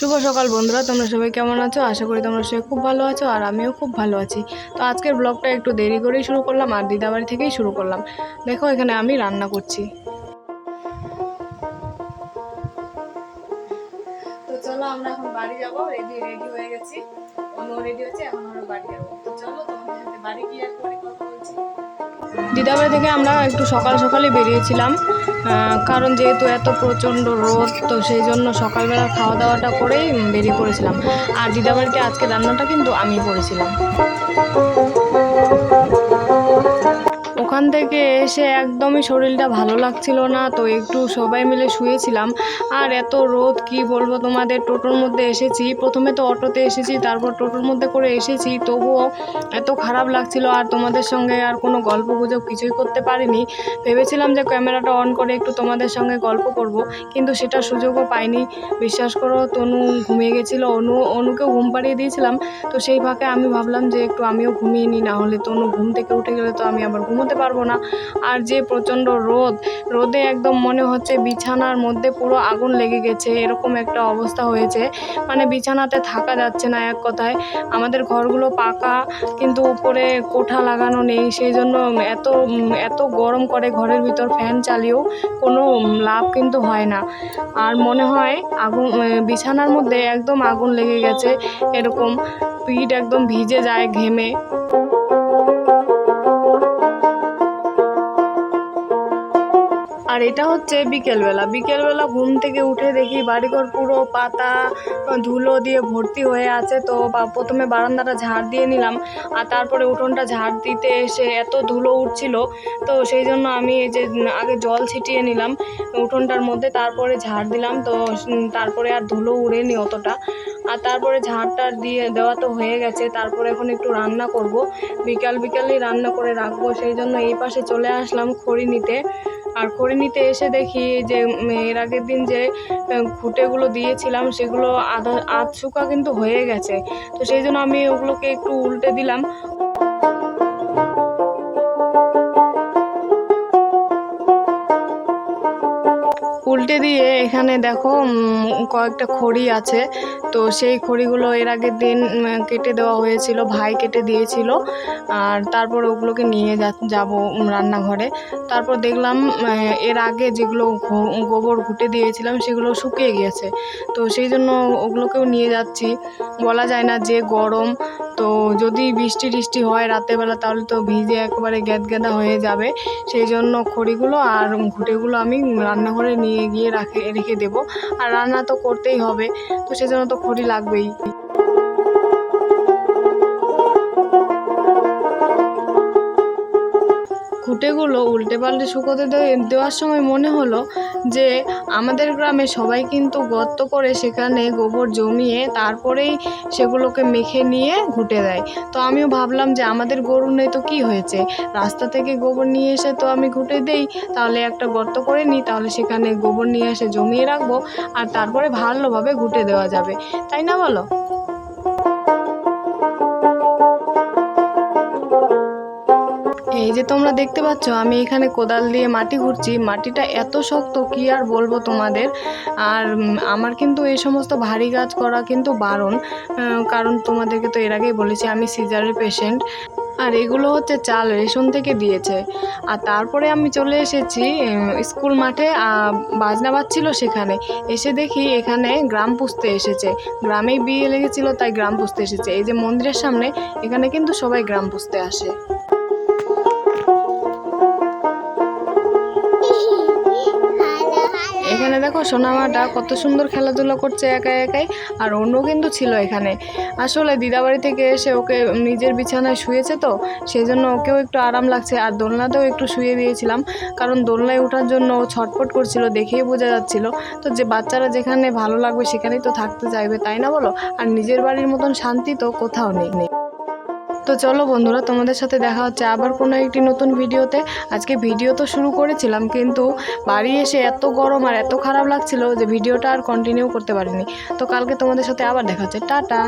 শুভ সকাল বন্ধুরা, তোমরা সবাই কেমন আছো? আশা করি তোমরা সবাই খুব ভালো আছো আর আমিও খুব ভালো আছি। তো আজকের ব্লগটা একটু দেরি করেই শুরু করলাম আর দিদাবাড়ি থেকেই শুরু করলাম। দেখো, এখানে আমি রান্না করছি। তো চলো আমরা এখন বাড়ি যাব রেডি রেডি হয়ে গেছি। অন্য রেডি হচ্ছে, এখন আমরা বাড়ি যাব। তো চলো, তোমাদের সাথে বাড়ি গিয়ে দিদাবাড়ি থেকে আমরা একটু সকাল সকালে বেরিয়েছিলাম। কারণ যেহেতু এত প্রচণ্ড রোদ, তো সেই জন্য সকালবেলা খাওয়া দাওয়াটা করেই বেরিয়ে পড়েছিলাম। আর দিদাবাড়িতে আজকে রান্নাটা কিন্তু আমি করেছিলাম। ওখান থেকে এসে একদমই শরীরটা ভালো লাগছিল না, তো একটু সবাই মিলে শুয়েছিলাম। আর এত রোদ, কি বলব তোমাদের, টোটোর মধ্যে এসেছি। প্রথমে তো অটোতে এসেছি, তারপর টোটোর মধ্যে করে এসেছি, তবুও এত খারাপ লাগছিল আর তোমাদের সঙ্গে আর কোনো গল্প গুজব কিছুই করতে পারিনি। ভেবেছিলাম যে ক্যামেরাটা অন করে একটু তোমাদের সঙ্গে গল্প করব, কিন্তু সেটা সুযোগও পাইনি। বিশ্বাস করো, তনু ঘুমিয়ে গেছিল, অনু অনুকেও ঘুম পাড়িয়ে দিয়েছিলাম, তো সেই ফাঁকে আমি ভাবলাম যে একটু আমিও ঘুমিয়ে নিই, না হলে তনু ঘুম থেকে উঠে গেলে তো আমি আবার ঘুমোতে পারব না। আর যে প্রচণ্ড রোদ, রোদে একদম মনে হচ্ছে বিছানার মধ্যে পুরো আগুন লেগে গেছে, এরকম একটা অবস্থা হয়েছে। মানে বিছানাতে থাকা যাচ্ছে না এক কথায়। আমাদের ঘরগুলো পাকা, কিন্তু উপরে কোঠা লাগানো নেই। সেই জন্য এত এত গরম করে ঘরের ভিতর ফ্যান চালিয়েও কোনো লাভ কিন্তু হয় না। আর মনে হয় আগুন বিছানার মধ্যে একদম আগুন লেগে গেছে, এরকম পিঠ একদম ভিজে যায় ঘেমে। আর এটা হচ্ছে বিকেলবেলা। বিকেলবেলা ঘুম থেকে উঠে দেখি বাড়িঘর পুরো পাতা, ধুলো দিয়ে ভর্তি হয়ে আছে। তো প্রথমে বারান্দাটা ঝাড় দিয়ে নিলাম আর তারপরে উঠোনটা ঝাড় দিতে এসে এত ধুলো উঠছিল। তো সেই জন্য আমি এই যে আগে জল ছিটিয়ে নিলাম উঠোনটার মধ্যে, তারপরে ঝাড় দিলাম। তো তারপরে আর ধুলো উড়েনি অতটা। আর তারপরে ঝাড়টা দিয়ে দেওয়া তো হয়ে গেছে, তারপরে এখন একটু রান্না করব। বিকাল বিকালই রান্না করে রাখব, সেই জন্য এই পাশে চলে আসলাম খড়ি নিতে আর খড়ি নিতে এসে দেখি যে এর আগের দিন যে খুঁটেগুলো দিয়েছিলাম, সেগুলো আধা, আধ শুকা কিন্তু হয়ে গেছে। তো সেই জন্য আমি ওগুলোকে একটু উল্টে দিলাম। উল্টে দিয়ে এখানে দেখো কয়েকটা খড়ি আছে। তো সেই খড়িগুলো এর আগের দিন কেটে দেওয়া হয়েছিল, ভাই কেটে দিয়েছিল। আর তারপর ওগুলোকে নিয়ে যাব রান্নাঘরে। তারপর দেখলাম এর আগে যেগুলো গোবর ঘুটে দিয়েছিলাম, সেগুলো শুকিয়ে গিয়েছে। তো সেই জন্য ওগুলোকেও নিয়ে যাচ্ছি। বলা যায় না যে গরম। তো যদি বৃষ্টি টিষ্টি হয় রাতেরবেলা তাহলে তো ভিজে একেবারে গ্যাদ গ্যাদা হয়ে যাবে। সেই জন্য খড়িগুলো আর ঘুঁটেগুলো আমি রান্নাঘরে নিয়ে গিয়ে রাখে রেখে দেবো। আর রান্না তো করতেই হবে তো সেজন্য তো খড়ি লাগবেই। খুঁটেগুলো উল্টে পাল্টে শুকোতে দেওয়ার সময় মনে হলো যে আমাদের গ্রামে সবাই কিন্তু গর্ত করে সেখানে গোবর জমিয়ে তারপরেই সেগুলোকে মেখে নিয়ে ঘুটে দেয়। তো আমিও ভাবলাম যে আমাদের গরু নেই তো কি হয়েছে? রাস্তা থেকে গোবর নিয়ে এসে তো আমি ঘুটে দেই, তাহলে একটা গর্ত করে নিই, তাহলে সেখানে গোবর নিয়ে এসে জমিয়ে রাখব, আর তারপরে ভালোভাবে ঘুটে দেওয়া যাবে। তাই না বলো? এই যে তোমরা দেখতে পাচ্ছ, আমি এখানে কোদাল দিয়ে মাটি ঘুরছি। মাটিটা এত শক্ত, কি আর বলব তোমাদের? আর আমার কিন্তু এই সমস্ত ভারী কাজ করা কিন্তু বারণ। কারণ তোমাদেরকে তো এর আগেই বলেছি, আমি সিজারের পেশেন্ট আর এগুলো হচ্ছে চাল রেশন থেকে দিয়েছে। আর তারপরে আমি চলে এসেছি স্কুল মাঠে বাজনা বাজছিল সেখানে। এসে দেখি এখানে গ্রাম পুষতে এসেছে। গ্রামেই বিয়ে লেগেছিল, তাই গ্রাম পুষতে এসেছে। এই যে মন্দিরের সামনে, এখানে কিন্তু সবাই গ্রাম পুষতে আসে। দেখো, সোনামাটা কত সুন্দর খেলাধুলা করছে একা একাই, আর অন্য কিন্তু ছিল এখানে। আসলে দিদাবাড়ি থেকে এসে ওকে নিজের বিছানায় শুয়েছে তো সেই জন্য ওকেও একটু আরাম লাগছে, আর দোলনাতেও একটু শুয়ে দিয়েছিলাম, কারণ দোলনায় ওঠার জন্য ও ছটফট করছিল, দেখেই বোঝা যাচ্ছিল। তো যে বাচ্চারা যেখানে ভালো লাগবে সেখানেই তো থাকতে চাইবে, তাই না বলো? আর নিজের বাড়ির মতন শান্তি তো কোথাও নেই। তো চলো বন্ধুরা, তোমাদের সাথে দেখা হচ্ছে আবার কোনো একটি নতুন ভিডিওতে। আজকে ভিডিও তো শুরু করেছিলাম, কিন্তু বাড়ি এসে এত গরম আর এত খারাপ লাগছিল যে ভিডিওটা আর কন্টিনিউ করতে পারিনি। তো কালকে তোমাদের সাথে আবার দেখা হচ্ছে। টাটা!